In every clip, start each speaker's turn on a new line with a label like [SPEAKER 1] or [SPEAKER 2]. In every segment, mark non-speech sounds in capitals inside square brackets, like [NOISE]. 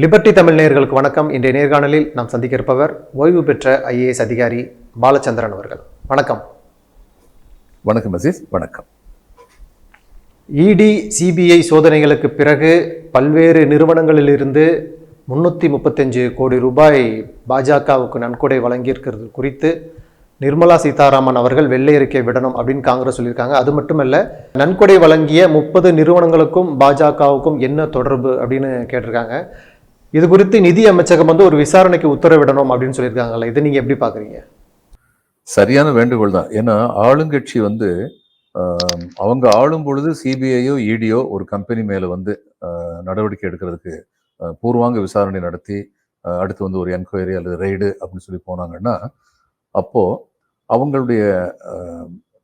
[SPEAKER 1] Liberty Tamil நேயர்களுக்கு வணக்கம். இன்றைய நேர்காணலில் நாம் சந்திக்க இருப்பவர் ஓய்வு பெற்ற ஐஏஎஸ் அதிகாரி பாலச்சந்திரன் அவர்கள். வணக்கம்.
[SPEAKER 2] வணக்கம் அசீஸ். வணக்கம்.
[SPEAKER 1] இடி சிபிஐ சோதனைகளுக்கு பிறகு பல்வேறு நிறுவனங்களிலிருந்து முன்னூற்றி முப்பத்தஞ்சு கோடி ரூபாய் பாஜகவுக்கு நன்கொடை வழங்கியிருக்கிறது குறித்து நிர்மலா சீதாராமன் அவர்கள் வெள்ளை அறிக்கை விடணும் அப்படின்னு காங்கிரஸ் சொல்லியிருக்காங்க. அது மட்டுமல்ல நன்கொடை வழங்கிய முப்பது நிறுவனங்களுக்கும் பாஜகவுக்கும் என்ன தொடர்பு அப்படின்னு கேட்டிருக்காங்க. இது குறித்து நிதி அமைச்சகம் வந்து ஒரு விசாரணைக்கு உத்தரவிடணும் அப்படின்னு சொல்லியிருக்காங்கல்ல. இதை நீங்கள் எப்படி பார்க்குறீங்க
[SPEAKER 2] சரியான வேண்டுகோள் தான். ஏன்னா ஆளுங்கட்சி வந்து அவங்க ஆளும் பொழுது சிபிஐயோ இடியோ ஒரு கம்பெனி மேலே வந்து நடவடிக்கை எடுக்கிறதுக்கு பூர்வாங்க விசாரணை நடத்தி அடுத்து வந்து ஒரு என்கொயரி அல்லது ரெய்டு அப்படின்னு சொல்லி போனாங்கன்னா அப்போது அவங்களுடைய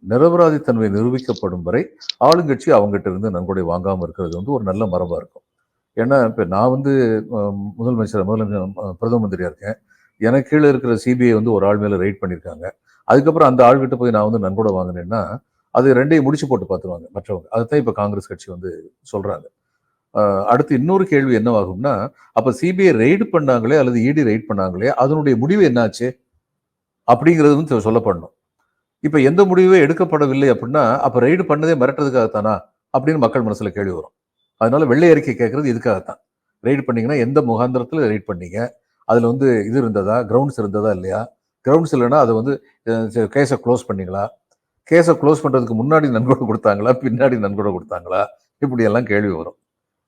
[SPEAKER 2] நிரபராதித்தன்மை நிரூபிக்கப்படும் வரை ஆளுங்கட்சி அவங்ககிட்ட இருந்து நன்கொடை வாங்காமல் இருக்கிறது வந்து ஒரு நல்ல மரபாக இருக்கும். ஏன்னா இப்போ நான் வந்து முதலமைச்சர் முதலமைச்சர் பிரதம மந்திரியாக இருக்கேன். எனக்கு கீழே இருக்கிற சிபிஐ வந்து ஒரு ஆள் மேலே ரைட் பண்ணியிருக்காங்க அதுக்கப்புறம் அந்த ஆள்கிட்ட போய் நான் வந்து நன்கொடை வாங்கினேன்னா அது ரெண்டையும் முடிச்சு போட்டு பார்த்துருவாங்க மற்றவங்க. அதுதான் இப்போ காங்கிரஸ் கட்சி வந்து சொல்கிறாங்க அடுத்து இன்னொரு கேள்வி என்னவாகும்னா அப்போ சிபிஐ ரெய்டு பண்ணாங்களே அல்லது இடி ரைட் பண்ணாங்களே அதனுடைய முடிவு என்னாச்சு? அப்படிங்கிறது வந்து சொல்லப்படணும். இப்போ எந்த முடிவே எடுக்கப்படவில்லை அப்படின்னா அப்போ ரெய்டு பண்ணதே மிரட்டுறதுக்காகத்தானா? அப்படின்னு மக்கள் மனசில் கேள்வி வரும். அதனால வெள்ளை அறிக்கை கேட்கறது இதுக்காகத்தான். ரெய்டு பண்ணீங்கன்னா எந்த முகாந்திரத்துல ரெய்ட் பண்ணீங்க? அதுல வந்து இது இருந்ததா? கிரவுண்ட்ஸ் இருந்ததா இல்லையா? கிரவுண்ட்ஸ் இல்லைன்னா அதை வந்து கேஸை க்ளோஸ் பண்ணீங்களா? கேஸை க்ளோஸ் பண்றதுக்கு முன்னாடி நன்கொடை கொடுத்தாங்களா? பின்னாடி நன்கொடை கொடுத்தாங்களா? இப்படி எல்லாம் கேள்வி வரும்.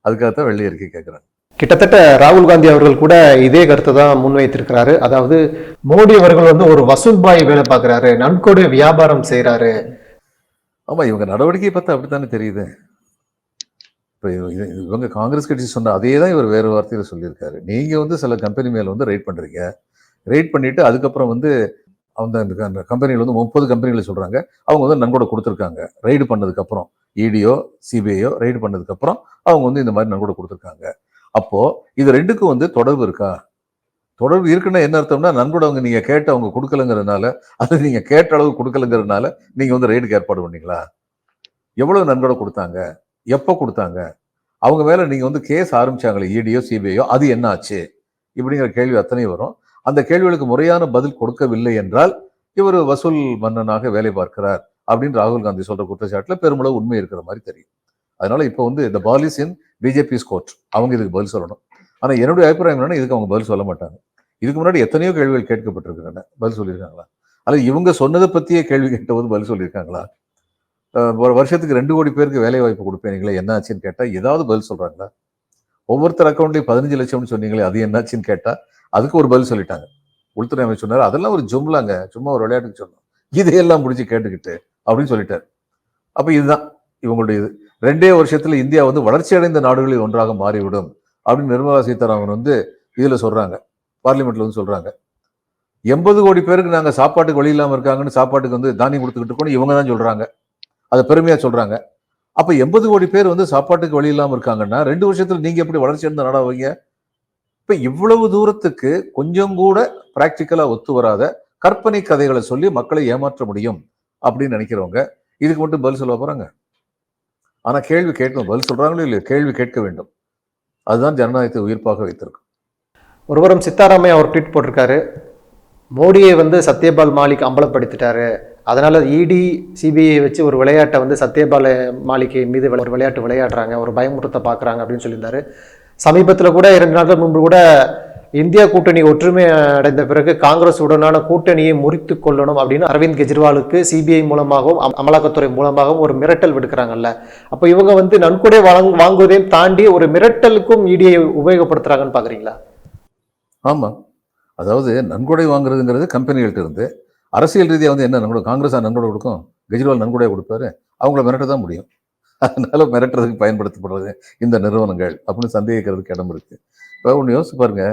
[SPEAKER 2] அதுக்காகத்தான் வெள்ளை அறிக்கை கேட்குறாங்க
[SPEAKER 1] கிட்டத்தட்ட ராகுல் காந்தி அவர்கள் கூட இதே கருத்தை தான் முன்வைத்திருக்கிறாரு. அதாவது மோடி அவர்கள் வந்து ஒரு வசூல் பாய் வேலை பார்க்கறாரு நன்கொடை வியாபாரம் செய்றாரு.
[SPEAKER 2] ஆமா இவங்க நடவடிக்கையை பார்த்தா அப்படித்தானே தெரியுது. இப்போ இவங்க காங்கிரஸ் கட்சி சொன்ன அதே தான் இவர் வேறு வார்த்தையில் சொல்லியிருக்காரு. நீங்கள் வந்து சில கம்பெனி மேலே வந்து ரைட் பண்ணுறீங்க ரைட் பண்ணிவிட்டு அதுக்கப்புறம் வந்து அவங்க அந்த- அந்த கம்பெனியில் வந்து முப்பது கம்பெனிகளை சொல்கிறாங்க அவங்க வந்து நன்கொடை கொடுத்துருக்காங்க. ரைடு பண்ணதுக்கப்புறம் இடியோ சிபிஐயோ ரைடு பண்ணதுக்கப்புறம் அவங்க வந்து இந்த மாதிரி நன்கொடை கொடுத்துருக்காங்க. அப்போது இது ரெண்டுக்கும் வந்து தொடர்பு இருக்கா? தொடர்பு இருக்குன்னா என்ன அர்த்தம்னா நன்கொடை அவங்க நீங்கள் கேட்டு அவங்க கொடுக்கலங்கிறதுனால அது நீங்கள் கேட்ட அளவு கொடுக்கலங்கிறதுனால நீங்கள் வந்து ரைடுக்கு ஏற்பாடு பண்ணீங்களா? எவ்வளோ நன்கொடை கொடுத்தாங்க? எப்போ கொடுத்தாங்க? அவங்க மேல நீங்க வந்து கேஸ் ஆரம்பிச்சாங்களே இடியோ சிபிஐயோ அது என்ன ஆச்சு இப்படிங்கிற கேள்வி அத்தனை வரும். அந்த கேள்விகளுக்கு முறையான பதில் கொடுக்கவில்லை என்றால் இவர் வசூல் மன்னனாக வேலை பார்க்கிறார் அப்படின்னு ராகுல் காந்தி சொல்ற குற்றச்சாட்டில் பெருமளவு உண்மை இருக்கிற மாதிரி தெரியும். அதனால இப்போ வந்து இந்த பாலிஸ் இன் பிஜேபி கோர்ட் அவங்க இதுக்கு பதில் சொல்லணும். ஆனா என்னுடைய அபிப்பிராயம் என்னன்னா இதுக்கு அவங்க பதில் சொல்ல மாட்டாங்க. இதுக்கு முன்னாடி எத்தனையோ கேள்விகள் கேட்கப்பட்டிருக்கிறாங்க பதில் சொல்லியிருக்காங்களா? அல்லது இவங்க சொன்னதை பற்றியே கேள்வி கேட்டபோது பதில் சொல்லியிருக்காங்களா? ஒரு வருஷத்துக்கு ரெண்டு கோடி பேருக்கு வேலை வாய்ப்பு கொடுப்பீங்களே என்ன ஆச்சுன்னு கேட்டால் ஏதாவது பதில் சொல்கிறாங்களா ஒவ்வொருத்தர் அக்கௌண்ட்லேயும் பதினஞ்சு லட்சம்னு சொன்னீங்களே அது என்னாச்சுன்னு கேட்டால் அதுக்கு ஒரு பதில் சொல்லிட்டாங்க. உள்துறை அமைச்சர் சொன்னார் அதெல்லாம் ஒரு ஜும்லாங்க சும்மா ஒரு விளையாட்டுக்கு சொன்னோம். இதையெல்லாம் முடிச்சு கேட்டுக்கிட்டு அப்படின்னு சொல்லிட்டாரு. அப்போ இதுதான் இவங்களுடைய இது ரெண்டே வருஷத்தில் இந்தியா வந்து வளர்ச்சி அடைந்த நாடுகளில் ஒன்றாக மாறிவிடும் அப்படின்னு நிர்மலா சீதாராமன் வந்து இதில் சொல்றாங்க. பார்லிமெண்ட்ல வந்து சொல்றாங்க. எண்பது கோடி பேருக்கு நாங்கள் சாப்பாட்டுக்கு வழி இல்லாமல் இருக்காங்கன்னு சாப்பாட்டுக்கு வந்து தானியம் கொடுத்துக்கிட்டு இருக்கோம் இவங்க தான் சொல்கிறாங்க அதை பெருமையாக சொல்கிறாங்க அப்போ எண்பது கோடி பேர் வந்து சாப்பாட்டுக்கு வழி இல்லாமல் இருக்காங்கன்னா ரெண்டு வருஷத்தில் நீங்கள் எப்படி வளர்ச்சி அடைந்த நாடாவீங்க இப்போ இவ்வளவு தூரத்துக்கு கொஞ்சம் கூட ப்ராக்டிக்கலாக ஒத்து வராத கற்பனை கதைகளை சொல்லி மக்களை ஏமாற்ற முடியும் அப்படின்னு நினைக்கிறவங்க இதுக்கு மட்டும் பதில் சொல்ல போகிறாங்க ஆனால் கேள்வி கேட்கணும். பதில் சொல்கிறாங்களோ இல்லையோ? கேள்வி கேட்க வேண்டும். அதுதான் ஜனநாயகத்தை உயிர்ப்பாக வைத்திருக்கும்.
[SPEAKER 1] ஒருவரும் சித்தாராமையா அவர் ட்வீட் போட்டிருக்காரு. மோடியை வந்து சத்யபால் மாலிக் அம்பலப்படுத்திட்டாரு. அதனால் இடி சிபிஐ வச்சு ஒரு விளையாட்டை வந்து சத்யபால மாளிகை மீது ஒரு விளையாட்டு விளையாடுறாங்க. ஒரு பயமுறுத்த பார்க்குறாங்க அப்படின்னு சொல்லியிருந்தாரு. சமீபத்தில் கூட இரண்டு நாட்கள் முன்பு கூட இந்தியா கூட்டணி ஒற்றுமை அடைந்த பிறகு காங்கிரஸ் உடனான கூட்டணியை முறித்து கொள்ளணும் அப்படின்னு அரவிந்த் கெஜ்ரிவாலுக்கு சிபிஐ மூலமாகவும் அமலாக்கத்துறை மூலமாகவும் ஒரு மிரட்டல் விடுக்கிறாங்கல்ல. அப்போ இவங்க வந்து நன்கொடை வாங் வாங்குவதையும் தாண்டி ஒரு மிரட்டலுக்கும் இடியை உபயோகப்படுத்துகிறாங்கன்னு பார்க்குறீங்களா
[SPEAKER 2] ஆமாம் அதாவது நன்கொடை வாங்குறதுங்கிறது கம்பெனிகள்கிட்ட இருந்து அரசியல் ரீதியாக வந்து என்ன நன்கொடை காங்கிரஸாக நன்கொடை கொடுக்கும்? கெஜ்ரிவால் நன்கொடையாக கொடுப்பாரு. அவங்கள மிரட்ட தான் முடியும். அதனால மிரட்டுறதுக்கு பயன்படுத்தப்படுறது இந்த நிறுவனங்கள் அப்படின்னு சந்தேகிக்கிறதுக்கு இடம் இருக்கு. இப்போ ஒன்று யோசிச்சு பாருங்க.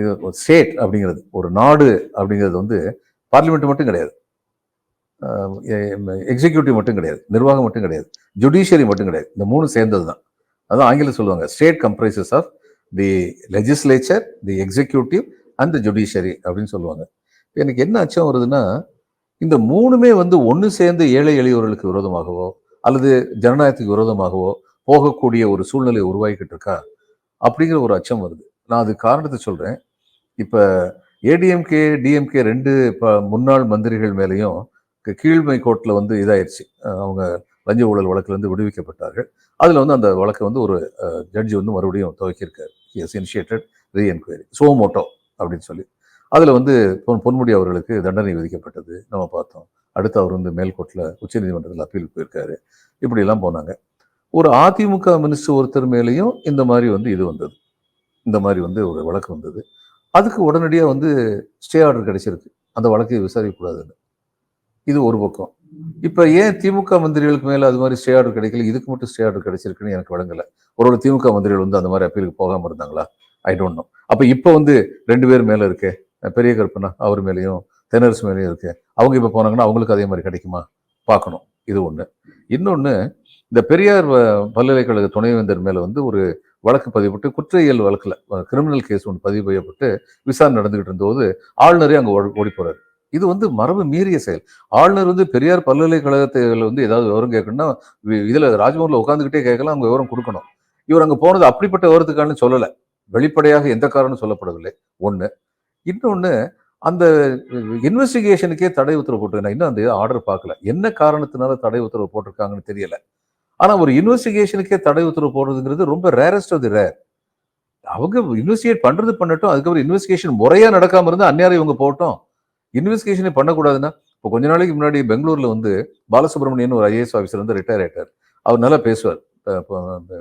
[SPEAKER 2] இது ஸ்டேட் அப்படிங்கிறது ஒரு நாடு அப்படிங்கிறது வந்து பார்லிமெண்ட் மட்டும் கிடையாது. எக்ஸிக்யூட்டிவ் மட்டும் கிடையாது. நிர்வாகம் மட்டும் கிடையாது. ஜுடிஷியரி மட்டும் கிடையாது. இந்த மூணு சேர்ந்தது தான் அதான் ஆங்கிலம் சொல்லுவாங்க. State comprises of the legislature the executive and the judiciary அப்படின்னு சொல்லுவாங்க. எனக்கு என்ன அச்சம் வருதுன்னா இந்த மூணுமே வந்து ஒன்று சேர்ந்து ஏழை எளியவர்களுக்கு விரோதமாகவோ அல்லது ஜனநாயகத்துக்கு விரோதமாகவோ போகக்கூடிய ஒரு சூழ்நிலை உருவாகிக்கிட்டு இருக்கா அப்படிங்கிற ஒரு அச்சம் வருது. நான் அது காரணத்தை சொல்கிறேன் இப்போ ஏடிஎம்கே டிஎம்கே ரெண்டு இப்போ முன்னாள் மந்திரிகள் மேலேயும் கீழ்மை கோர்ட்டில் வந்து இதாயிடுச்சு அவங்க லஞ்ச ஊழல் வழக்குல இருந்து விடுவிக்கப்பட்டார்கள். அதில் வந்து அந்த வழக்கை வந்து ஒரு ஜட்ஜி வந்து மறுபடியும் துவக்கியிருக்காரு. Is initiated re enquiry suo motu அப்படின்னு சொல்லி. அதில் வந்து பொன் பொன்முடி அவர்களுக்கு தண்டனை விதிக்கப்பட்டது நம்ம பார்த்தோம். அடுத்து அவர் வந்து மேல்கோட்டில் உச்சநீதிமன்றத்தில் அப்பீல் போயிருக்காரு. இப்படிலாம் போனாங்க. ஒரு அதிமுக மினிஸ்டர் ஒருத்தர் மேலேயும் இந்த மாதிரி வந்து இது வந்தது. இந்த மாதிரி வந்து ஒரு வழக்கு வந்தது. அதுக்கு உடனடியாக வந்து ஸ்டே ஆர்டர் கிடைச்சிருக்கு. அந்த வழக்கை விசாரிக்கக்கூடாதுன்னு. இது ஒரு பக்கம். இப்போ ஏன் திமுக மந்திரிகளுக்கு மேலே அது மாதிரி ஸ்டே ஆர்டர் கிடைக்கல? இதுக்கு மட்டும் ஸ்டே ஆர்டர் கிடைச்சிருக்குன்னு எனக்கு வழங்கலை. ஒரு ஒரு திமுக மந்திரிகள் வந்து அந்த மாதிரி அப்பீலுக்கு போகாமல் இருந்தாங்களா? ஐ டோன்ட் நோ அப்போ இப்போ வந்து ரெண்டு பேர் மேலே இருக்கே. பெரிய கற்பனா அவர் மேலேயும் தென்னரசு மேலேயும் இருக்கு. அவங்க இப்போ போனாங்கன்னா அவங்களுக்கு அதே மாதிரி கிடைக்குமா? பார்க்கணும். இது ஒன்று இன்னொன்று இந்த பெரியார் வ- பல்கலைக்கழக துணைவேந்தர் மேலே வந்து ஒரு வழக்கு பதிவுபட்டு குற்றவியல் வழக்கில் கிரிமினல் கேஸ் ஒன்று பதிவு செய்யப்பட்டு விசாரணை நடந்துகிட்டு இருந்தபோது ஆளுநரே அங்கே ஓடி போகிறார் இது வந்து மரபு மீறிய செயல். ஆளுநர் வந்து பெரியார் பல்கலைக்கழகத்தில் வந்து ஏதாவது விவரம் கேட்கணும்னா இதில் ராஜ்பவனில் உட்காந்துக்கிட்டே கேட்கலாம் அவங்க விவரம் கொடுக்கணும். இவர் அங்கே போனது அப்படிப்பட்ட விவரத்துக்கான சொல்லலை. வெளிப்படையாக எந்த காரணம் சொல்லப்படவில்லை. ஒன்று இன்னொன்று அந்த இன்வெஸ்டிகேஷனுக்கே தடை உத்தரவு போட்டிருக்கேன் நான் இன்னும் அந்த ஆர்டர் பார்க்கல. என்ன காரணத்தினால தடை உத்தரவு போட்டிருக்காங்கன்னு தெரியல. ஆனால் ஒரு இன்வெஸ்டிகேஷனுக்கே தடை உத்தரவு போடுறதுங்கிறது ரொம்ப ரேரஸ்ட் ஆஃப் தி ரேர் அவங்க இன்வெஸ்டிகேட் பண்ணுறது பண்ணட்டும் அதுக்கப்புறம் இன்வெஸ்டிகேஷன் முறையாக நடக்காமல் இருந்தால் அந்நேரம் இவங்க போட்டோம் இன்வெஸ்டிகேஷனே பண்ணக்கூடாதுன்னா இப்போ கொஞ்ச நாளைக்கு முன்னாடி பெங்களூரில் வந்து பாலசுப்ரமணியன் ஒரு ஐஏஎஸ் ஆஃபீஸர் வந்து ரிட்டையர் ஆயிட்டார். அவர் நல்லா பேசுவார்.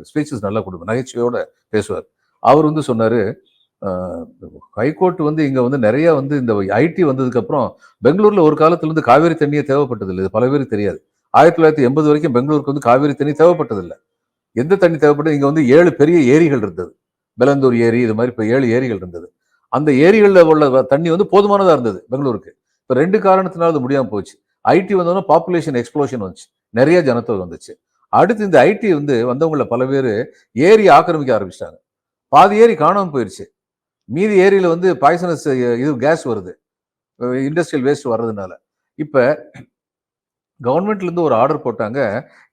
[SPEAKER 2] ஸ்பீச்சஸ் நல்லா கொடுப்பார் நகைச்சுவையோட பேசுவார். அவர் வந்து சொன்னார் ஹைகோர்ட் வந்து இங்கே வந்து நிறையா வந்து இந்த ஐடி வந்ததுக்கப்புறம் பெங்களூரில் ஒரு காலத்துல இருந்து காவேரி தண்ணியே தேவைப்பட்டதில்லை. இது பல பேருக்கு தெரியாது. ஆயிரத்தி தொள்ளாயிரத்தி எண்பது வரைக்கும் பெங்களூருக்கு வந்து காவேரி தண்ணி தேவைப்பட்டதில்லை. எந்த தண்ணி தேவைப்பட்டது? இங்கே வந்து ஏழு பெரிய ஏரிகள் இருந்தது. பெலந்தூர் ஏரி இது மாதிரி இப்போ ஏழு ஏரிகள் இருந்தது. அந்த ஏரிகளில் உள்ள தண்ணி வந்து போதுமானதாக இருந்தது பெங்களூருக்கு. இப்போ ரெண்டு காரணத்தினால அது முடியாமல் போச்சு. ஐடி வந்தோன்னா பாப்புலேஷன் எக்ஸ்ப்ளோஷன் வந்துச்சு. நிறைய ஜனத்தொகை வந்துச்சு. அடுத்து இந்த ஐடி வந்து வந்தவங்கள பல பேர் ஏரி ஆக்கிரமிக்க ஆரம்பிச்சிட்டாங்க. பாதி ஏரி காணாமல் போயிடுச்சு மீதி ஏரியில் வந்து பாய்சனஸ் இது கேஸ் வருது. இண்டஸ்ட்ரியல் வேஸ்ட் வர்றதுனால. இப்போ கவர்மெண்ட்லேருந்து ஒரு ஆர்டர் போட்டாங்க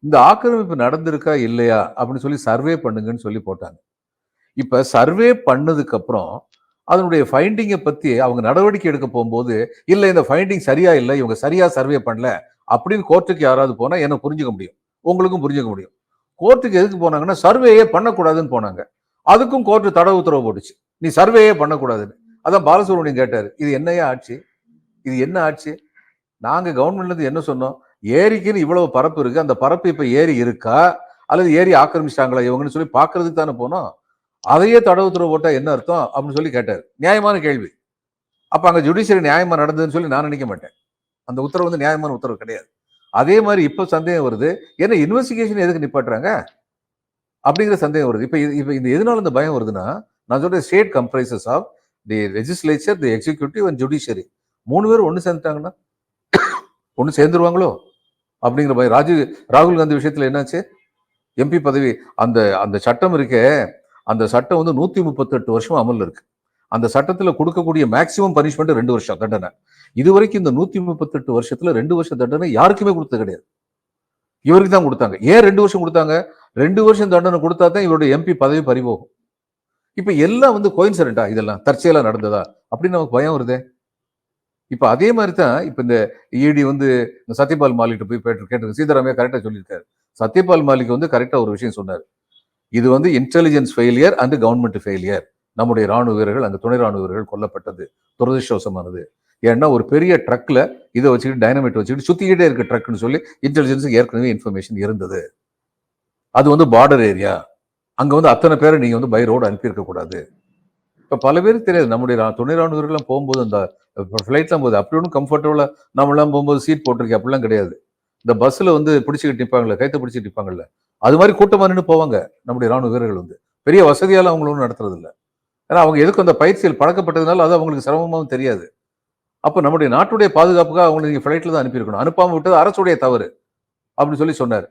[SPEAKER 2] இந்த ஆக்கிரமிப்பு நடந்திருக்கா இல்லையா அப்படின்னு சொல்லி சர்வே பண்ணுங்கன்னு சொல்லி போட்டாங்க. இப்போ சர்வே பண்ணதுக்கப்புறம் அதனுடைய ஃபைண்டிங்கை பற்றி அவங்க நடவடிக்கை எடுக்க போகும்போது இல்லை இந்த ஃபைண்டிங் சரியா இல்லை இவங்க சரியா சர்வே பண்ணல அப்படின்னு கோர்ட்டுக்கு யாராவது போனால் என்ன புரிஞ்சுக்க முடியும். உங்களுக்கும் புரிஞ்சுக்க முடியும். கோர்ட்டுக்கு எதுக்கு போனாங்கன்னா சர்வேயே பண்ணக்கூடாதுன்னு போனாங்க. அதுக்கும் கோர்ட்டு தடை உத்தரவு போட்டுச்சு. நீ சர்வேயே பண்ணக்கூடாதுன்னு. அதான் பாலசுப்ரமணியம் கேட்டார். இது என்னையா ஆட்சி? இது என்ன ஆட்சி? நாங்கள் கவர்மெண்ட்லேருந்து என்ன சொன்னோம்? ஏரிக்குன்னு இவ்வளவு பரப்பு இருக்குது அந்த பரப்பு இப்போ ஏரி இருக்கா? அல்லது ஏரி ஆக்கிரமிச்சிட்டாங்களா இவங்கன்னு சொல்லி பார்க்கறதுக்கு தானே போனோம். அதையே தடை போட்டால் என்ன அர்த்தம்? அப்படின்னு சொல்லி கேட்டார். நியாயமான கேள்வி. அப்போ அங்கே ஜுடிஷியரி நியாயமாக நடந்ததுன்னு சொல்லி நான் நினைக்க மாட்டேன். அந்த உத்தரவு வந்து நியாயமான உத்தரவு கிடையாது. அதே மாதிரி இப்போ சந்தேகம் வருது. ஏன்னா இன்வெஸ்டிகேஷன் எதுக்கு நிப்பாட்டுறாங்க? அப்படிங்கிற சந்தேகம் வருது. இப்போ இப்போ இந்த எதனால இந்த பயம் வருதுன்னா நான் சொல்றேன் state comprises of the legislature the executive and judiciary மூணு பேர் ஒன்று சேர்ந்துட்டாங்கன்னா [COUGHS] ஒன்று சேர்ந்துருவாங்களோ? அப்படிங்கிற மாதிரி ராஜீவ் ராகுல் காந்தி விஷயத்துல என்னாச்சு? எம்பி பதவி அந்த அந்த சட்டம் இருக்கே அந்த சட்டம் வந்து நூற்றி முப்பத்தெட்டு வருஷம் அமலில் இருக்கு. அந்த சட்டத்தில் கொடுக்கக்கூடிய மேக்சிமம் பனிஷ்மெண்ட் ரெண்டு வருஷம் தண்டனை. இது வரைக்கும் இந்த நூற்றி முப்பத்தெட்டு வருஷத்தில் ரெண்டு வருஷம் தண்டனை யாருக்குமே கொடுத்தது கிடையாது. இவருக்கு தான் கொடுத்தாங்க. ஏன் ரெண்டு வருஷம் கொடுத்தாங்க? ரெண்டு வருஷம் தண்டனை கொடுத்தா தான் இவருடைய எம்பி பதவி பறிபோகும். இப்போ எல்லாம் வந்து கோயின்சிடண்டா இதெல்லாம் தற்செயலாக நடந்ததா? அப்படின்னு நமக்கு பயம் வருதே. இப்போ அதே மாதிரி தான் இப்போ இந்த இடி வந்து இந்த சத்யபால் மாலிக்கிட்ட போய் கேட்டு கேட்டு சீதாராமையா கரெக்டாக சொல்லியிருக்காரு. சத்யபால் மாலிக் வந்து கரெக்டாக ஒரு விஷயம் சொன்னார். இது வந்து intelligence failure and government failure நம்முடைய ராணுவ வீரர்கள் அந்த துணை ராணுவ வீரர்கள் கொல்லப்பட்டது. துரதிருஷ்டவசமானது. ஏன்னா ஒரு பெரிய ட்ரக்கில் இதை வச்சுக்கிட்டு டைனமைட் வச்சுக்கிட்டு சுற்றிக்கிட்டே இருக்க ட்ரக்னு சொல்லி இன்டெலிஜென்ஸுக்கு ஏற்கனவே இன்ஃபர்மேஷன் இருந்தது. அது வந்து பார்டர் ஏரியா அங்கே வந்து அத்தனை பேரை நீங்கள் வந்து பை ரோடு அனுப்பியிருக்கக்கூடாது இப்போ பல பேருக்கு தெரியாது. நம்முடைய துணை ராணுவர்கள்லாம் போகும்போது அந்த ஃப்ளைட்லாம் போகுது. அப்படி ஒன்றும் கம்ஃபர்டபுளாக நம்மளாம் போகும்போது சீட் போட்டிருக்கேன் அப்படிலாம் கிடையாது. இந்த பஸ்ஸில் வந்து பிடிச்சிக்கிட்டு நிற்பாங்கல்ல கைத்தை பிடிச்சிட்டு நிற்பாங்கல்ல அது மாதிரி கூட்டமாக நின்று போவாங்க நம்முடைய ராணுவ வீரர்கள் வந்து. பெரிய வசதியால் அவங்கள ஒன்றும் நடத்துறது இல்லை. ஏன்னா அவங்க எதுக்கு அந்த பயிற்சியில் பழக்கப்பட்டதுனால அது அவங்களுக்கு சிரமமாகவும் தெரியாது. அப்போ நம்முடைய நாட்டுடைய பாதுகாப்புக்காக அவங்களை நீங்கள் ஃப்ளைட்டில் தான் அனுப்பியிருக்கணும். அனுப்பாம விட்டது அரசுடைய தவறு அப்படின்னு சொல்லி சொன்னார்.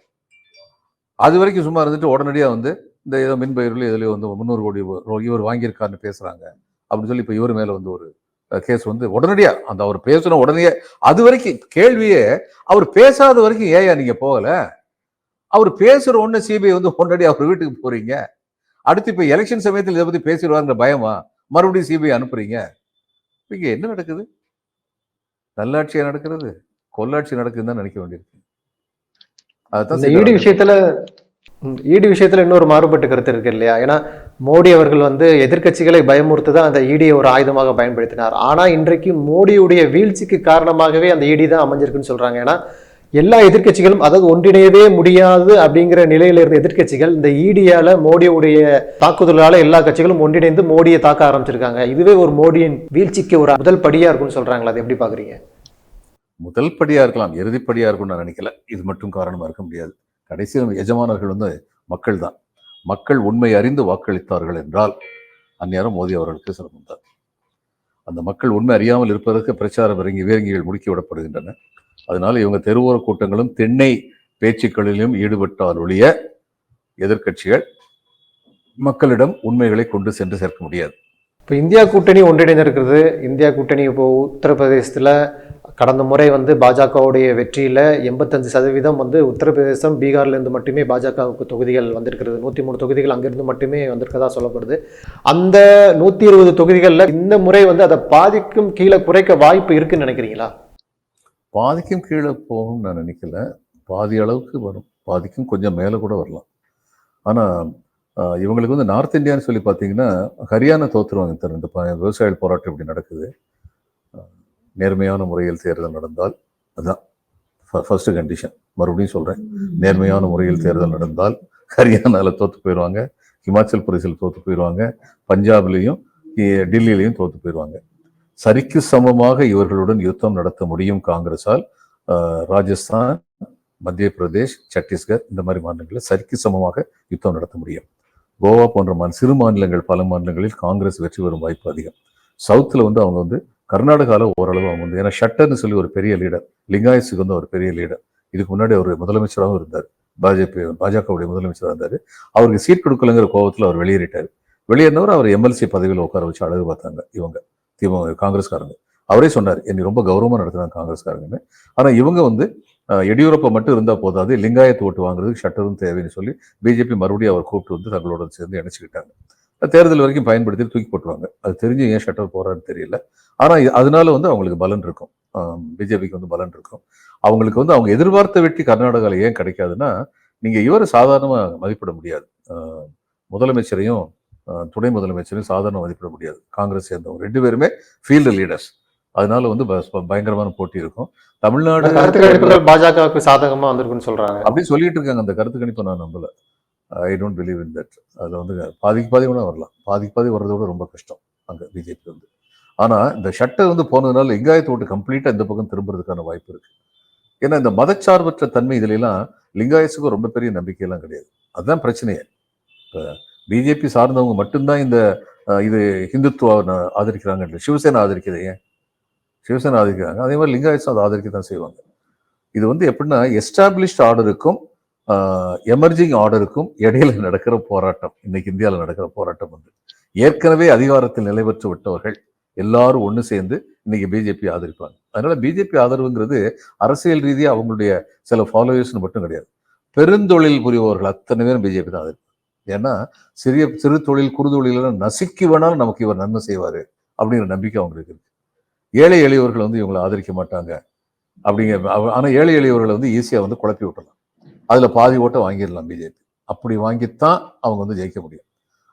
[SPEAKER 2] அது வரைக்கும் சும்மா இருந்துட்டு உடனடியாக வந்து இந்த ஏதோ மின்பயிரில் இதுல வந்து முந்நூறு கோடி இவர் வாங்கியிருக்காருன்னு பேசுறாங்க அப்படின்னு சொல்லி இப்ப இவர் மேல வந்து ஒரு கேஸ் வந்து உடனடியா அந்த அவர் பேசின உடனே அது வரைக்கும் கேள்வியே அவர் பேசாத வரைக்கும் ஏயா நீங்க போகல? அவர் பேசுற உடனே சிபிஐ வந்து உடனடி அவர் வீட்டுக்கு போறீங்க. அடுத்து இப்ப எலெக்ஷன் சமயத்தில் இதை பத்தி பேசிடுவாங்க பயமா? மறுபடியும் சிபிஐ அனுப்புறீங்க. இங்க என்ன நடக்குது? நல்லாட்சியா நடக்கிறது கொல்லாட்சி நடக்குதுன்னு தான் நினைக்க வேண்டியிருக்கு. அதுதான்
[SPEAKER 1] விஷயத்துல இடி ஈடி இன்னொரு மாறுபட்டு கருத்து இருக்கு இல்லையா? ஏன்னா மோடி அவர்கள் வந்து எதிர்க்கட்சிகளை பயமுறுத்து தான் அந்த ஈடியை ஒரு ஆயுதமாக பயன்படுத்தினார். ஆனால் இன்றைக்கு மோடியுடைய வீழ்ச்சிக்கு காரணமாகவே அந்த ஈடி தான் அமைஞ்சிருக்குன்னு சொல்கிறாங்க ஏன்னா எல்லா எதிர்க்கட்சிகளும் அதாவது ஒன்றிணையவே முடியாது அப்படிங்கிற நிலையில இருந்த எதிர்க்கட்சிகள் இந்த ஈடியால மோடியுடைய தாக்குதலால எல்லா கட்சிகளும் ஒன்றிணைந்து மோடியை தாக்க ஆரம்பிச்சிருக்காங்க. இதுவே ஒரு மோடியின் வீழ்ச்சிக்கு ஒரு முதல் படியா இருக்கும்னு சொல்றாங்களா? அது எப்படி பாக்குறீங்க?
[SPEAKER 2] முதல் படியா இருக்கலாம். இறுதிப்படியா இருக்கும்னு நான் நினைக்கல. இது மட்டும் காரணமா இருக்க முடியாது. கடைசியில் எஜமானர்கள் வந்து மக்கள் தான் மக்கள் உண்மை அறிந்து வாக்களித்தார்கள் என்றால் அந்நேரம் மோடி அவர்களுக்கு சிரமம் தான். அந்த மக்கள் உண்மை அறியாமல் இருப்பதற்கு பிரச்சார விரங்கி வேரங்கிகள் முடுக்கி விடப்படுகின்றன. அதனால இவங்க தெருவோர கூட்டங்களும் திண்ணை பேச்சுக்களிலும் ஈடுபட்டால் ஒழிய எதிர்க்கட்சிகள் மக்களிடம் உண்மைகளை கொண்டு சென்று சேர்க்க முடியாது.
[SPEAKER 1] இப்போ இந்தியா கூட்டணி ஒன்றிணைந்திருக்கிறது. இந்தியா கூட்டணி இப்போ உத்தரப்பிரதேசத்தில் கடந்த முறை வந்து பாஜகவுடைய வெற்றியில் எண்பத்தஞ்சு சதவீதம் வந்து உத்தரப்பிரதேசம் பீகார்லேருந்து மட்டுமே பாஜகவுக்கு தொகுதிகள் வந்திருக்கிறது. நூற்றி மூணு தொகுதிகள் அங்கிருந்து மட்டுமே வந்திருக்கதா சொல்லப்படுது. அந்த நூற்றி இருபது தொகுதிகளில் இந்த முறை வந்து அதை பாதிக்கும் கீழே குறைக்க வாய்ப்பு இருக்குன்னு நினைக்கிறீங்களா?
[SPEAKER 2] பாதிக்கும் கீழே போகும்னு நான் நினைக்கல. பாதி அளவுக்கு வரும். பாதிக்கும் கொஞ்சம் மேலே கூட வரலாம். ஆனால் இவங்களுக்கு வந்து நார்த் இந்தியான்னு சொல்லி பார்த்தீங்கன்னா ஹரியானா தோத்துருவாங்க சார் இந்த விவசாயிகள் போராட்டம் இப்படி நடக்குது. நேர்மையான முறையில் தேர்தல் நடந்தால் அதுதான் ஃபர்ஸ்ட் கண்டிஷன் மறுபடியும் சொல்கிறேன் நேர்மையான முறையில் தேர்தல் நடந்தால் ஹரியானாவில் தோத்து போயிடுவாங்க ஹிமாச்சல் பிரதேசில் தோத்து போயிடுவாங்க பஞ்சாப்லேயும் டெல்லியிலையும் தோத்து போயிடுவாங்க சரிக்கு சமமாக இவர்களுடன் யுத்தம் நடத்த முடியும் காங்கிரஸால் ராஜஸ்தான் மத்திய பிரதேஷ் சத்தீஸ்கர் இந்த மாதிரி மாநிலங்களில் சரிக்கு சமமாக யுத்தம் நடத்த முடியும். கோவா போன்ற மாநில சிறு மாநிலங்கள் பல மாநிலங்களில் காங்கிரஸ் வெற்றி பெறும் வாய்ப்பு அதிகம். சவுத்தில் வந்து அவங்க வந்து கர்நாடகாவில் ஓரளவு அவங்க வந்து ஏன்னா ஷட்டர்னு சொல்லி ஒரு பெரிய லீடர் லிங்காயசுக்கு வந்து ஒரு பெரிய லீடர் இதுக்கு முன்னாடி அவர் முதலமைச்சராகவும் இருந்தார். பாஜக பாஜகவுடைய முதலமைச்சராக இருந்தார். அவருக்கு சீட் கொடுக்கலங்கிற கோபத்தில் அவர் வெளியேறிட்டார். வெளியேறினவர் அவர் எம்எல்சி பதவியில் உட்கார வச்சு அழகு பார்த்தாங்க இவங்க திமுக காங்கிரஸ்காரங்க. அவரே சொன்னார் என்னை ரொம்ப கௌரவமாக நடத்துனாங்க காங்கிரஸ்காரங்கன்னு. ஆனால் இவங்க வந்து எடியூரப்பா மட்டும் இருந்தா போதாது லிங்காயத்து ஓட்டு வாங்குறதுக்கு ஷட்டரும் தேவைன்னு சொல்லி பிஜேபி மறுபடியும் அவர் கூப்பிட்டு வந்து தங்களோட சேர்ந்து இணைச்சிக்கிட்டாங்க. தேர்தல் வரைக்கும் பயன்படுத்தி தூக்கி போட்டுருவாங்க. அது தெரிஞ்சு ஏன் ஷட்டர் போறான்னு தெரியல. ஆனா இது- அதனால வந்து அவங்களுக்கு பலன் இருக்கும். பிஜேபிக்கு வந்து பலன் இருக்கும். அவங்களுக்கு வந்து அவங்க எதிர்பார்த்த வெற்றி கர்நாடகாவில் ஏன் கிடைக்காதுன்னா நீங்க இவரை சாதாரணமா மதிப்பிட முடியாது. முதலமைச்சரையும் துணை முதலமைச்சரையும் சாதாரண மதிப்பிட முடியாது. காங்கிரஸ் சேர்ந்தவங்க ரெண்டு பேருமே ஃபீல்டு லீடர்ஸ் அதனால வந்து பயங்கரமான போட்டி இருக்கும். தமிழ்நாடு
[SPEAKER 1] கருத்து கணிப்புகள் பாஜகவுக்கு சாதகமா வந்திருக்குன்னு சொல்றாங்க.
[SPEAKER 2] அப்படி சொல்லிட்டு இருக்காங்க. அந்த கருத்து கணிப்பை நான் நம்பல. I don't believe in that அதில் வந்து பாதிக்கு பாதி கூட வரலாம். பாதிக்கு பாதி வர்றதை விட ரொம்ப கஷ்டம் அங்கே பிஜேபி வந்து. ஆனால் இந்த ஷட்டர் வந்து போனதுனால லிங்காயத்தை ஓட்டு கம்ப்ளீட்டாக இந்த பக்கம் திரும்புறதுக்கான வாய்ப்பு இருக்குது ஏன்னா இந்த மதச்சார்பற்ற தன்மை இதுல லிங்காயத்துக்கும் லிங்காயத்துக்கு ரொம்ப பெரிய நம்பிக்கையெல்லாம் கிடையாது. அதுதான் பிரச்சனையே. இப்போ பிஜேபி சார்ந்தவங்க மட்டும்தான் இந்த இது ஹிந்துத்துவம் ஆதரிக்கிறாங்க இல்லை சிவசேனா ஆதரிக்கிறது ஏன்? சிவசேனா ஆதரிக்கிறாங்க. அதே மாதிரி லிங்காயத்தும் அதை ஆதரிக்க தான் செய்வாங்க. இது வந்து எப்படின்னா எஸ்டாப்ளிஷ்ட் ஆர்டருக்கும் எமர்ஜிங் ஆர்டருக்கும் இடையில நடக்கிற போராட்டம் இன்னைக்கு இந்தியாவில் நடக்கிற போராட்டம் வந்து ஏற்கனவே அதிகாரத்தில் நிலை பெற்று விட்டவர்கள் எல்லாரும் ஒன்று சேர்ந்து இன்னைக்கு பிஜேபி ஆதரிப்பாங்க. அதனால பிஜேபி ஆதரவுங்கிறது அரசியல் ரீதியாக அவங்களுடைய சில ஃபாலோவர்ஸ்னு மட்டும் கிடையாது. பெருந்தொழில் புரிபவர்கள் அத்தனை பேரும் பிஜேபி தான் ஆதரிப்பாங்க. ஏன்னா சிறிய சிறு தொழில் குறுதொழிலெல்லாம் நசுக்கி வேணாலும் நமக்கு இவர் நன்மை செய்வாரு அப்படிங்கிற நம்பிக்கை அவங்களுக்கு இருக்கு. ஏழை எளியவர்கள் வந்து இவங்களை ஆதரிக்க மாட்டாங்க அப்படிங்கிற ஆனால் ஆனா ஏழை எளியவர்களை வந்து ஈஸியா வந்து குழப்பி விட்டலாம் அதில் பாதி ஓட்டை வாங்கிடலாம் பிஜேபி அப்படி வாங்கித்தான் அவங்க வந்து ஜெயிக்க முடியும்.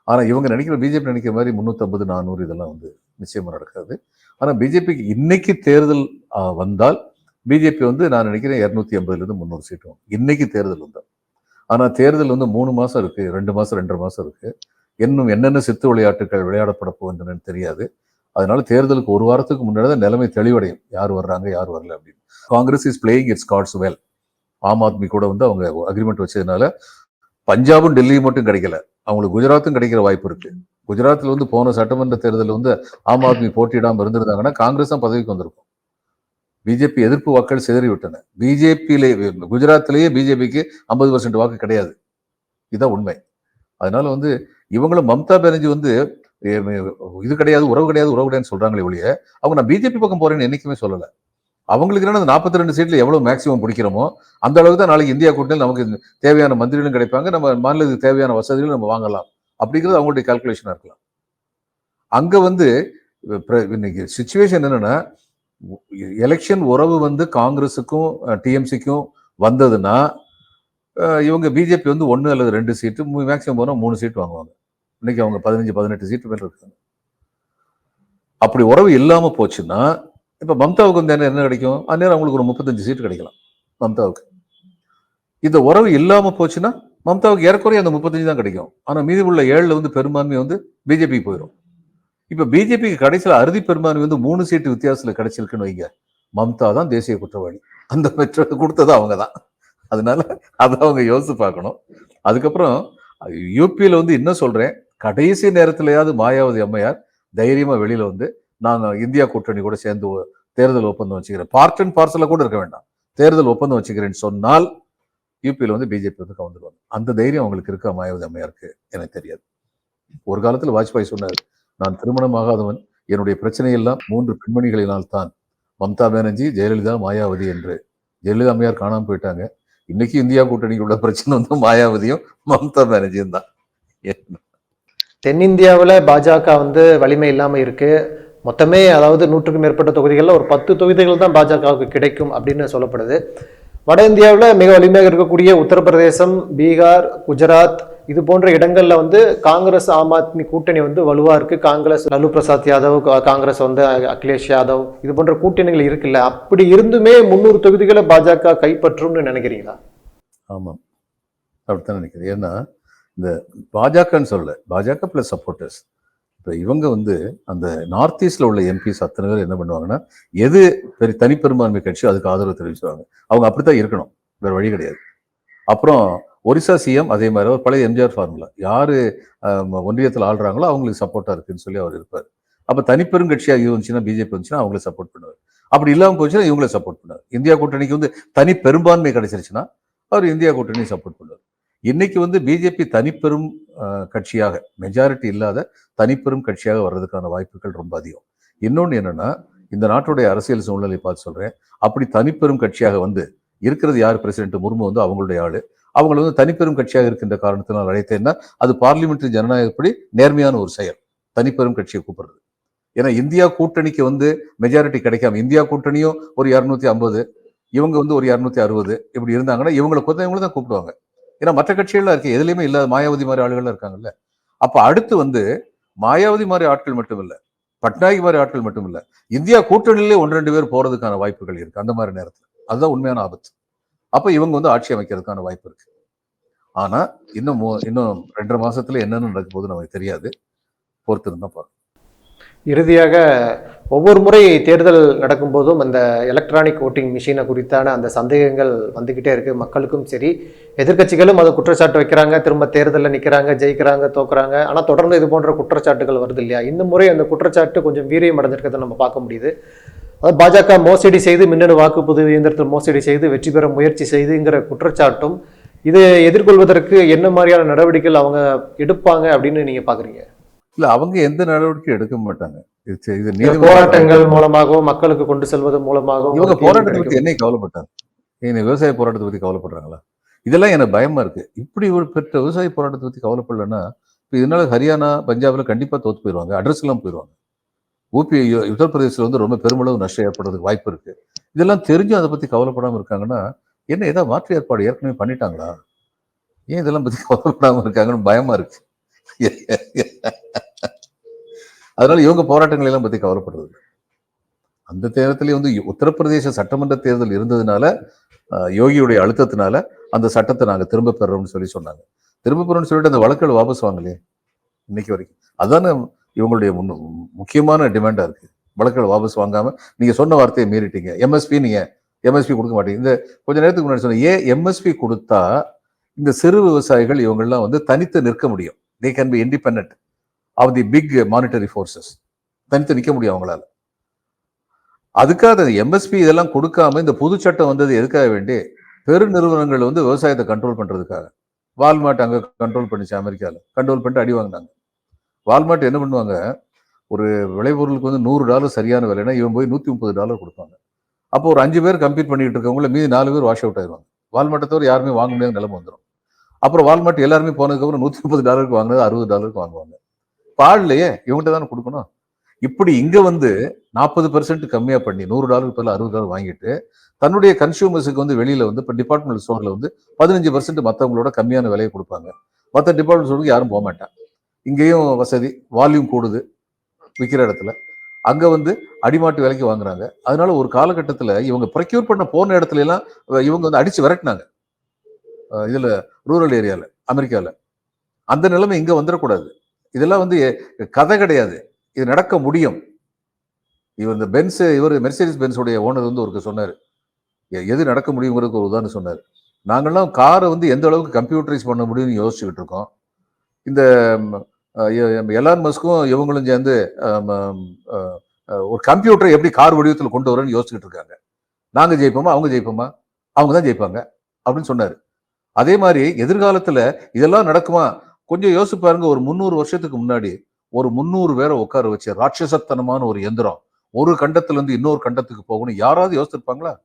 [SPEAKER 2] ஆனால் இவங்க நினைக்கிற பிஜேபி நினைக்கிற மாதிரி முந்நூற்றம்பது நானூறு இதெல்லாம் வந்து நிச்சயமாக நடக்காது. ஆனால் பிஜேபிக்கு இன்னைக்கு தேர்தல் வந்தால் பிஜேபி வந்து நான் நினைக்கிறேன் இரநூத்தி ஐம்பதுலேருந்து முந்நூறு சீட்டு வாங்கும். இன்னைக்கு தேர்தல் வந்தால். ஆனால் தேர்தல் வந்து மூணு மாதம் இருக்குது ரெண்டு மாதம் ரெண்டரை மாதம் இருக்கு. இன்னும் என்னென்ன சித்து விளையாட்டுகள் விளையாடப்பட போகின்றன தெரியாது. அதனால தேர்தலுக்கு ஒரு வாரத்துக்கு முன்னாடி தான் நிலைமை தெளிவடையும். யார் வர்றாங்க யார் வரல அப்படின்னு. Congress is playing its cards well Aam Aadmi கூட வந்து அவங்க அக்ரிமெண்ட் வச்சதுனால பஞ்சாபும் டெல்லியும் மட்டும் கிடைக்கல. அவங்களுக்கு குஜராத்தும் கிடைக்கிற வாய்ப்பு இருக்கு. குஜராத்தில் வந்து போன சட்டமன்ற தேர்தலில் வந்து ஆம் ஆத்மி போட்டியிடாம இருந்திருந்தாங்கன்னா காங்கிரஸ் தான் பதவிக்கு வந்திருக்கும். பிஜேபி எதிர்ப்பு வாக்கள் சிதறி விட்டன. பிஜேபியிலே குஜராத்திலேயே பிஜேபிக்கு ஐம்பது பர்சன்ட் வாக்கு கிடையாது. இதுதான் உண்மை. அதனால வந்து இவங்களும் மம்தா பானர்ஜி வந்து இது கிடையாது உறவு கிடையாது உறவு கிடையாதுன்னு சொல்றாங்களே ஒழிய அவங்க நான் பிஜேபி பக்கம் போறேன்னு என்னைக்குமே சொல்லல. அவங்களுக்கு என்ன நாற்பத்தி ரெண்டு சீட்டில் எவ்வளோ மேக்சிமம் பிடிக்கிறோமோ அந்த அளவுக்கு தான் நாளைக்கு இந்தியா கூட்டணியில் நமக்கு தேவையான மந்திரிகளும் கிடைப்பாங்க. நம்ம மாநிலத்துக்கு தேவையான வசதிகளும் நம்ம வாங்கலாம். அப்படிங்கிறது அவங்களுடைய கால்குலேஷனாக இருக்கலாம். அங்கே வந்து இன்னைக்கு சுச்சுவேஷன் என்னென்னா எலெக்ஷன் உறவு வந்து காங்கிரஸுக்கும் டிஎம்சிக்கும் வந்ததுன்னா இவங்க பிஜேபி வந்து ஒன்று அல்லது ரெண்டு சீட்டு மேக்ஸிமம் போனால் மூணு சீட் வாங்குவாங்க. இன்னைக்கு அவங்க பதினஞ்சு பதினெட்டு சீட்டு மேலே இருக்காங்க. அப்படி உறவு இல்லாமல் போச்சுன்னா இப்போ மம்தாவுக்கு வந்து என்ன என்ன கிடைக்கும்? அந்நேரம் அவங்களுக்கு ஒரு முப்பத்தஞ்சு சீட்டு கிடைக்கலாம் மம்தாவுக்கு. இந்த உறவு இல்லாமல் போச்சுன்னா மம்தாவுக்கு ஏறக்குறைய அந்த முப்பத்தஞ்சு தான் கிடைக்கும். ஆனால் மீதி உள்ள ஏழில் வந்து பெரும்பான்மை வந்து பிஜேபிக்கு போயிடும் இப்போ பிஜேபிக்கு கடைசியில் அறுதி பெரும்பான்மை வந்து மூணு சீட்டு வித்தியாசத்தில் கிடைச்சிருக்குன்னு வைங்க. மம்தா தான் தேசிய குற்றவாளி. அந்த பெற்ற கொடுத்தது அவங்க தான். அதனால அதை அவங்க யோசித்து பார்க்கணும். அதுக்கப்புறம் யூபியில் வந்து என்ன சொல்கிறேன் கடைசி நேரத்துலையாவது மாயாவதி அம்மையார் தைரியமாக வெளியில் வந்து நாங்கள் இந்தியா கூட்டணி கூட சேர்ந்து தேர்தல் ஒப்பந்தம் வச்சுக்கிறேன். பார்ட் அண்ட் பார்சலில் கூட இருக்க வேண்டாம். தேர்தல் ஒப்பந்தம் வச்சுக்கிறேன்னு சொன்னால் யூபியில் வந்து பிஜேபி வந்து கவுந்துருவாங்க. அந்த தைரியம் அவங்களுக்கு இருக்கா? மாயாவதி அம்மையாருக்கு எனக்கு தெரியாது. ஒரு காலத்துல வாஜ்பாய் சொன்னார் நான் திருமணமாகாதவன் என்னுடைய பிரச்சனை எல்லாம் மூன்று பெண்மணிகளினால் தான் மம்தா பானர்ஜி ஜெயலலிதா மாயாவதி என்று. ஜெயலலிதா அம்மையார் காணாமல் போயிட்டாங்க. இன்னைக்கு இந்தியா கூட்டணிக்கு உள்ள பிரச்சனை வந்து மாயாவதியும் மம்தா பானர்ஜியும் தான்.
[SPEAKER 1] தென்னிந்தியாவில் பாஜக வந்து வலிமை இல்லாமல் இருக்கு. மொத்தமே அதாவது நூற்றுக்கும் மேற்பட்ட தொகுதிகளில் ஒரு பத்து தொகுதிகள் தான் பாஜகவுக்கு கிடைக்கும் அப்படின்னு சொல்லப்படுது. வட இந்தியாவில் மிக வலிமையாக இருக்கக்கூடிய உத்தரப்பிரதேசம் பீகார் குஜராத் இது போன்ற இடங்களில் வந்து காங்கிரஸ் ஆம் ஆத்மி கூட்டணி வந்து வலுவாக இருக்குது காங்கிரஸ் லலு பிரசாத் யாதவ் காங்கிரஸ் வந்து அகிலேஷ் யாதவ் இது போன்ற கூட்டணிகள் இருக்குல்ல. அப்படி இருந்துமே முந்நூறு தொகுதிகளை பாஜக கைப்பற்றும்னு நினைக்கிறீங்களா?
[SPEAKER 2] ஆமாம். அப்படித்தான் நினைக்கிறேன் ஏன்னா இந்த பாஜகன்னு சொல்லலை. பாஜக ப்ளஸ் சப்போர்ட்டர்ஸ் இப்போ இவங்க வந்து அந்த நார்த் ஈஸ்ட்ல உள்ள எம்பிஸ் அத்தனை பேர் என்ன பண்ணுவாங்கன்னா எது பெரிய தனிப்பெரும்பான்மை கட்சி அதுக்கு ஆதரவு தெரிவிச்சுவாங்க அவங்க அப்படித்தான் இருக்கணும். வேற வழி கிடையாது. அப்புறம் ஒரிசா சிஎம் அதே மாதிரி ஒரு பழைய எம்ஜிஆர் ஃபார்முலா யாரு ஒன்றியத்தில் ஆள்றாங்களோ அவங்களுக்கு சப்போர்ட்டா இருக்குன்னு சொல்லி அவர் இருப்பார். அப்ப தனிப்பெரும் கட்சியாக இது வந்துச்சுன்னா பிஜேபி வந்துச்சுன்னா அவங்கள சப்போர்ட் பண்ணுவார். அப்படி இல்லாமல் போச்சுன்னா இவங்கள சப்போர்ட் பண்ணுவார். இந்தியா கூட்டணிக்கு வந்து தனி பெரும்பான்மை கிடைச்சிருச்சுன்னா அவர் இந்தியா கூட்டணியை சப்போர்ட் பண்ணுவார். இன்னைக்கு வந்து பிஜேபி தனிப்பெரும் கட்சியாக மெஜாரிட்டி இல்லாத தனிப்பெரும் கட்சியாக வர்றதுக்கான வாய்ப்புகள் ரொம்ப அதிகம். இன்னொன்று என்னன்னா இந்த நாட்டுடைய அரசியல் சூழ்நிலை பார்த்து சொல்றேன். அப்படி தனிப்பெரும் கட்சியாக வந்து இருக்கிறது யார்? பிரசிடென்ட் முர்மு வந்து அவங்களுடைய ஆளு. அவங்களை வந்து தனிப்பெரும் கட்சியாக இருக்கின்ற காரணத்தினால் அழைத்தேன்னா அது பார்லிமெண்ட்ரி ஜனநாயகப்படி நேர்மையான ஒரு செயல். தனிப்பெரும் கட்சியை கூப்பிடுறது. ஏன்னா இந்தியா கூட்டணிக்கு வந்து மெஜாரிட்டி கிடைக்காம இந்தியா கூட்டணியும் ஒரு இரநூத்தி ஐம்பது இவங்க வந்து ஒரு இரநூத்தி அறுபது இப்படி இருந்தாங்கன்னா இவங்களை கொத்த இவங்களும் தான் கூப்பிடுவாங்க. ஏன்னா மற்ற கட்சிகள்லாம் இருக்கு எதுலையுமே இல்லாத மாயாவதி மாதிரி ஆளுகள்லாம் இருக்காங்கல்ல. அப்போ அடுத்து வந்து மாயாவதி மாதிரி ஆட்கள் மட்டும் இல்லை பட்நாயக் மாதிரி ஆட்கள் மட்டும் இல்லை இந்தியா கூட்டணியிலே ஒன்று ரெண்டு பேர் போகிறதுக்கான வாய்ப்புகள் இருக்கு அந்த மாதிரி நேரத்தில். அதுதான் உண்மையான ஆபத்து. அப்போ இவங்க வந்து ஆட்சி அமைக்கிறதுக்கான வாய்ப்பு இருக்கு. ஆனால் இன்னும் இன்னும் ரெண்டரை மாசத்துல என்னென்ன நடக்க போகுது நமக்கு தெரியாது. பொறுத்திருந்தா பாருங்க.
[SPEAKER 1] இறுதியாக ஒவ்வொரு முறை தேர்தல் நடக்கும்போதும் அந்த எலக்ட்ரானிக் ஓட்டிங் மிஷினை குறித்தான அந்த சந்தேகங்கள் வந்துக்கிட்டே இருக்குது மக்களுக்கும் சரி எதிர்க்கட்சிகளும் அதை குற்றச்சாட்டு வைக்கிறாங்க திரும்ப தேர்தலில் நிற்கிறாங்க ஜெயிக்கிறாங்க தோக்குறாங்க. ஆனால் தொடர்ந்து இது போன்ற குற்றச்சாட்டுகள் வருது இல்லையா? இந்த முறை அந்த குற்றச்சாட்டு கொஞ்சம் வீரியம் அடைஞ்சிருக்கிறத நம்ம பார்க்க முடியுது. அதாவது பாஜக மோசடி செய்து மின்னணு வாக்குப்பதிவு இயந்திரத்தில் மோசடி செய்து வெற்றி பெற முயற்சி செய்துங்கிற குற்றச்சாட்டும் இதை எதிர்கொள்வதற்கு என்ன மாதிரியான நடவடிக்கைகள் அவங்க எடுப்பாங்க அப்படின்னு நீங்கள் பார்க்குறீங்க
[SPEAKER 2] இல்ல அவங்க எந்த நடவடிக்கையும் எடுக்க மாட்டாங்க.
[SPEAKER 1] போராட்டங்கள் மூலமாகவும் மக்களுக்கு கொண்டு செல்வது மூலமாகவும்
[SPEAKER 2] இவங்க போராட்டத்தை பத்தி. என்னைக்கு கவலைப்பட்டாங்க. ஏன் விவசாய போராட்டத்தை பத்தி கவலைப்படுறாங்களா? இதெல்லாம் எனக்கு பயமா இருக்கு. இப்படி ஒரு பெற்ற விவசாய போராட்டத்தை பத்தி கவலைப்படலன்னா இப்ப இதனால ஹரியானா பஞ்சாப்ல கண்டிப்பா தோத்து போயிடுவாங்க அட்ரஸ் எல்லாம் போயிடுவாங்க ஊபி உத்தரப்பிரதேசத்துல வந்து ரொம்ப பெருமளவு நஷ்டம் ஏற்படுறதுக்கு வாய்ப்பு இருக்கு. இதெல்லாம் தெரிஞ்சும் அதை பத்தி கவலைப்படாம இருக்காங்கன்னா என்ன ஏதாவது மாற்று ஏற்பாடு ஏற்கனவே பண்ணிட்டாங்களா? ஏன் இதெல்லாம் பத்தி கவலைப்படாம இருக்காங்கன்னு பயமா இருக்கு. அதனால இவங்க போராட்டங்களை எல்லாம் பத்தி கவலைப்படுறது அந்த நேரத்திலே வந்து உத்தரப்பிரதேச சட்டமன்ற தேர்தல் இருந்ததுனால யோகியுடைய அழுத்தத்தினால அந்த சட்டத்தை நாங்கள் திரும்ப பெறோம்னு சொல்லி சொன்னாங்க. திரும்ப பெறோம்னு சொல்லிட்டு அந்த வழக்குகள் வாபஸ் வாங்கலையே இன்னைக்கு வரைக்கும். அதானே இவங்களுடைய முக்கியமான டிமாண்டா இருக்கு. வழக்குகள் வாபஸ் வாங்காம நீங்க சொன்ன வார்த்தையை மீறிட்டீங்க. எம்எஸ்பி நீங்க எம்எஸ்பி கொடுக்க மாட்டீங்க. இந்த கொஞ்ச நேரத்துக்கு முன்னாடி சொன்ன ஏன் எம்எஸ்பி கொடுத்தா இந்த சிறு விவசாயிகள் இவங்கெல்லாம் வந்து தனித்து நிற்க முடியும்? They can be independent of the big monetary forces தனித்து நிற்க முடியும் அவங்களால. அதுக்காக எம்எஸ்பி இதெல்லாம் கொடுக்காம இந்த புது சட்டம் வந்தது எதுக்காக வேண்டி பெரு நிறுவனங்கள் வந்து விவசாயத்தை கண்ட்ரோல் பண்றதுக்காக. வால்மார்ட் அங்க கண்ட்ரோல் பண்ணிச்சு அமெரிக்கால. கண்ட்ரோல் பண்ணிட்டு அடி வாங்கினாங்க. வால்மார்ட் என்ன பண்ணுவாங்க? ஒரு விளைபொருளுக்கு வந்து நூறு டாலர் சரியான விலைன்னா இவன் போய் நூத்தி முப்பது டாலர் கொடுப்பாங்க. அப்போ ஒரு அஞ்சு பேர் கம்ப்ளீட் பண்ணிட்டு இருக்கவங்கள மீதி நாலு பேர் வாஷ் அவுட் ஆயிடுவாங்க. வால்மார்ட்டை தவிர யாருமே வாங்க முடியாத நிலைமை வந்துடும் அப்புறம் வால்மார்ட் எல்லாருமே போனதுக்கப்புறம் நூற்றி முப்பது டாலருக்கு வாங்கினது அறுபது டாலருக்கு வாங்குவாங்க. பாடலையே இவங்ககிட்ட தானே கொடுக்கணும்? இப்படி இங்க வந்து நாற்பது பெர்சென்ட் கம்மியாக பண்ணி நூறு டாலருக்கு பதில் அறுபது டாலர் வாங்கிட்டு தன்னுடைய கன்சியூமர்ஸுக்கு வந்து வெளியில வந்து இப்போ டிபார்ட்மெண்ட் ஸ்டோரில் வந்து பதினஞ்சு பர்சன்ட் மற்றவங்களோட கம்மியான விலையை கொடுப்பாங்க. மற்ற டிபார்ட்மெண்ட் ஸ்டோருக்கு யாரும் போக மாட்டாங்க இங்கேயும் வசதி வால்யூம் கூடுது விற்கிற இடத்துல. அங்கே வந்து அடிமாட்டு விலைக்கு வாங்குறாங்க. அதனால ஒரு காலகட்டத்தில் இவங்க ப்ரொக்யூர் பண்ண போன இடத்துல எல்லாம் இவங்க வந்து அடிச்சு விரட்டினாங்க. இதில் ரூரல் ஏரியாவில் அமெரிக்காவில் அந்த நிலைமை இங்கே வந்துடக்கூடாது இதெல்லாம் வந்து கதை கிடையாது. இது நடக்க முடியும். இவர் இந்த பென்ஸ் இவர் மெர்சடிஸ் பென்ஸுடைய ஓனர் வந்து ஒருக்கு சொன்னார். எது நடக்க முடியுங்கிறதுக்கு ஒரு உதாரணம் சொன்னார். நாங்கள்லாம் காரை வந்து எந்த அளவுக்கு கம்ப்யூட்டரைஸ் பண்ண முடியும்னு யோசிச்சுக்கிட்டு இருக்கோம். இந்த ம், எலான் மஸ்க்கும் இவங்களும் சேர்ந்து ஒரு கம்ப்யூட்டரை எப்படி கார் வடிவத்தில் கொண்டு வரேன்னு யோசிச்சுக்கிட்டு இருக்காங்க. நாங்கள் ஜெயிப்போமா? அவங்க ஜெயிப்போமா? அவங்க தான் ஜெயிப்பாங்க. அப்படின்னு சொன்னார். அதே மாதிரி எதிர்காலத்துல இதெல்லாம் நடக்குமா? கொஞ்சம் யோசிச்சு பாருங்க ஒரு முந்நூறு வருஷத்துக்கு முன்னாடி ஒரு முந்நூறு பேரை உட்கார வச்சு ராட்சசத்தனமான ஒரு எந்திரம் ஒரு கண்டத்துல இருந்து இன்னொரு கண்டத்துக்கு போகணும் யாராவது யோசிச்சிருப்பாங்களா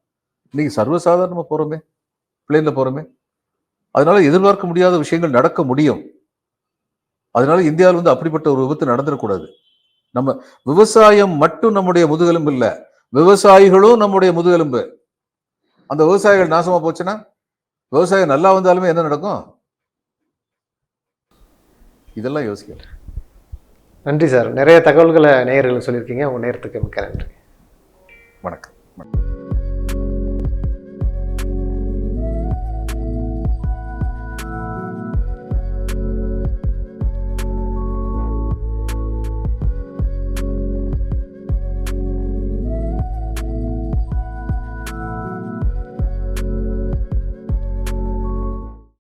[SPEAKER 2] இன்னைக்கு சர்வசாதாரணமா போறோமே பிளேன்ல போறோமே. அதனால எதிர்பார்க்க முடியாத விஷயங்கள் நடக்க முடியும். அதனால இந்தியாவில் வந்து அப்படிப்பட்ட ஒரு விபத்து நடந்துடக்கூடாது. நம்ம விவசாயம் மட்டும் நம்முடைய முதுகெலும்பு இல்லை விவசாயிகளும் நம்முடைய முதுகெலும்பு. அந்த விவசாயிகள் நாசமா போச்சுன்னா? விவசாயம் நல்லா வந்தாலுமே என்ன நடக்கும்? இதெல்லாம் யோசிக்கணும்
[SPEAKER 1] நன்றி சார். நிறைய தகவல்களை நேயர்களுக்கு சொல்லியிருக்கீங்க. உங்கள் நேரத்துக்கு மிக்க நன்றி.
[SPEAKER 2] வணக்கம்.